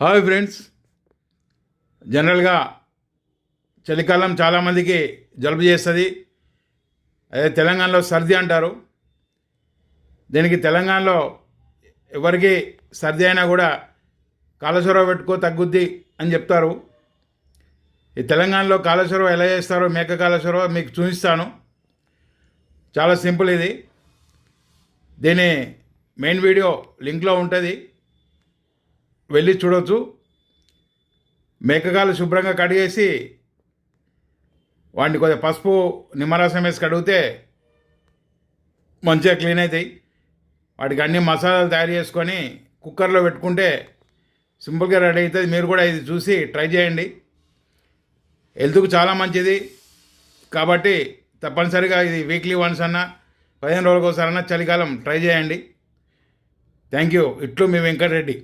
Hi friends. జనరల్గా చలికాలం చాలామందికి జలుబు చేస్తుంది. అదే తెలంగాణలో సర్ది అంటారు. దీనికి తెలంగాణలో ఎవరికి సర్ది అయినా కూడా కాళేశ్వరం పెట్టుకో తగ్గుద్ది అని చెప్తారు. ఈ తెలంగాణలో కాళేశ్వరం ఎలా చేస్తారో మేక కాళేశ్వరం మీకు చూపిస్తాను. చాలా సింపుల్ ఇది. దీని మెయిన్ వీడియో లింక్లో ఉంటుంది. వెళ్ళి చూడొచ్చు మేకగాలు శుభ్రంగా కడిగేసి వాడిని కొద్దిగా పసుపు నిమ్మరసం వేసి కడిగితే మంచిగా క్లీన్ అవుతాయి. వాటికి అన్ని మసాలాలు తయారు చేసుకొని కుక్కర్లో పెట్టుకుంటే సింపుల్గా రెడీ అవుతుంది. మీరు కూడా ఇది చూసి ట్రై చేయండి. హెల్త్కు చాలా మంచిది. కాబట్టి తప్పనిసరిగా ఇది వీక్లీ వన్స్ అన్నా పదిహేను రోజులకు ఒకసారి అన్నా చలికాలం ట్రై చేయండి. Thank you. ఇట్లు మీ వెంకటరెడ్డి.